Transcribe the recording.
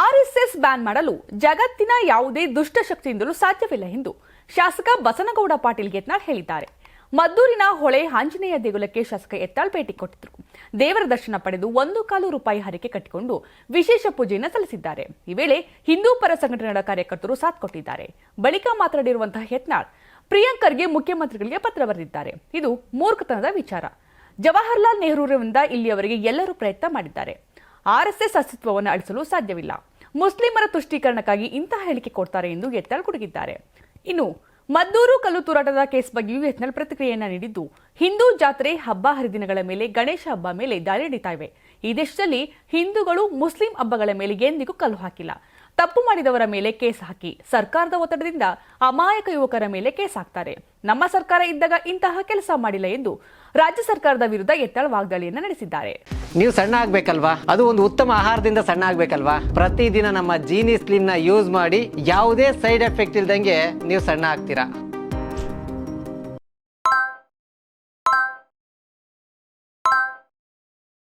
RSS ban ಮಾಡಲು ಜಗತ್ತಿನ ಯಾವುದೇ ದುಷ್ಟಶಕ್ತಿಯಿಂದಲೂ ಸಾಧ್ಯವಿಲ್ಲ ಎಂದು ಶಾಸಕ ಬಸನಗೌಡ ಪಾಟೀಲ್ ಯತ್ನಾಳ್ ಹೇಳಿದ್ದಾರೆ. ಮದ್ದೂರಿನ ಹೊಳೆ ಆಂಜನೇಯ ದೇಗುಲಕ್ಕೆ ಶಾಸಕ ಎತ್ತಾಳ್ ಭೇಟಿ ಕೊಟ್ಟಿದ್ರು. ದೇವರ ದರ್ಶನ ಪಡೆದು ಒಂದು ಕಾಲು ರೂಪಾಯಿ ಹರಕೆ ಕಟ್ಟಿಕೊಂಡು ವಿಶೇಷ ಪೂಜೆಯನ್ನು ಸಲ್ಲಿಸಿದ್ದಾರೆ. ಈ ವೇಳೆ ಹಿಂದೂ ಪರ ಸಂಘಟನೆಗಳ ಕಾರ್ಯಕರ್ತರು ಸಾಥ್ ಕೊಟ್ಟಿದ್ದಾರೆ. ಬಳಿಕ ಮಾತನಾಡಿರುವಂತಹ ಯತ್ನಾಳ್ ಪ್ರಿಯಾಂಕರ್ಗೆ ಮುಖ್ಯಮಂತ್ರಿಗಳಿಗೆ ಪತ್ರ ಬರೆದಿದ್ದಾರೆ. ಇದು ಮೂರ್ಖತನದ ವಿಚಾರ. ಜವಾಹರ್ಲಾಲ್ ನೆಹರೂರಿಂದ ಇಲ್ಲಿಯವರೆಗೆ ಎಲ್ಲರೂ ಪ್ರಯತ್ನ ಮಾಡಿದ್ದಾರೆ. ಆರ್ಎಸ್ಎಸ್ ಅಸ್ತಿತ್ವವನ್ನು ಅಳಿಸಲು ಸಾಧ್ಯವಿಲ್ಲ. ಮುಸ್ಲಿಮರ ತುಷ್ಟೀಕರಣಕ್ಕಾಗಿ ಇಂತಹ ಹೇಳಿಕೆ ಕೊಡ್ತಾರೆ ಎಂದು ಯತ್ನಾಳ್ ಕುಡುಗಿದ್ದಾರೆ. ಇನ್ನು, ಮದ್ದೂರು ಕಲ್ಲು ತೂರಾಟದ ಕೇಸ್ ಬಗ್ಗೆಯೂ ಯತ್ನಾಳ್ ಪ್ರತಿಕ್ರಿಯೆಯನ್ನು ನೀಡಿದ್ದು, ಹಿಂದೂ ಜಾತ್ರೆ ಹಬ್ಬ ಹರಿದಿನಗಳ ಮೇಲೆ, ಗಣೇಶ ಹಬ್ಬ ಮೇಲೆ ದಾಳಿ ನಡೀತಾ ಇವೆ. ಈ ದೇಶದಲ್ಲಿ ಹಿಂದೂಗಳು ಮುಸ್ಲಿಂ ಹಬ್ಬಗಳ ಮೇಲೆ ಎಂದಿಗೂ ಕಲ್ಲು ಹಾಕಿಲ್ಲ. ತಪ್ಪು ಮಾಡಿದವರ ಮೇಲೆ ಕೇಸ್ ಹಾಕಿ ಸರ್ಕಾರದ ಒತ್ತಡದಿಂದ ಅಮಾಯಕ ಯುವಕರ ಮೇಲೆ ಕೇಸ್ ಹಾಕ್ತಾರೆ. ನಮ್ಮ ಸರ್ಕಾರ ಇದ್ದಾಗ ಇಂತಹ ಕೆಲಸ ಮಾಡಿಲ್ಲ ಎಂದು ರಾಜ್ಯ ಸರ್ಕಾರದ ವಿರುದ್ಧ ಎತ್ತಳ ವಾಗ್ದಾಳಿಯನ್ನು ನಡೆಸಿದ್ದಾರೆ. ನೀವು ಸಣ್ಣ ಆಗ್ಬೇಕಲ್ವಾ? ಅದು ಒಂದು ಉತ್ತಮ ಆಹಾರದಿಂದ ಸಣ್ಣ ಆಗ್ಬೇಕಲ್ವಾ? ಪ್ರತಿದಿನ ನಮ್ಮ ಜೀನಿ ಸ್ಲಿಮ್ನ ಯೂಸ್ ಮಾಡಿ ಯಾವುದೇ ಸೈಡ್ ಎಫೆಕ್ಟ್ ಇಲ್ದಂಗೆ ನೀವು ಸಣ್ಣ ಆಗ್ತೀರಾ?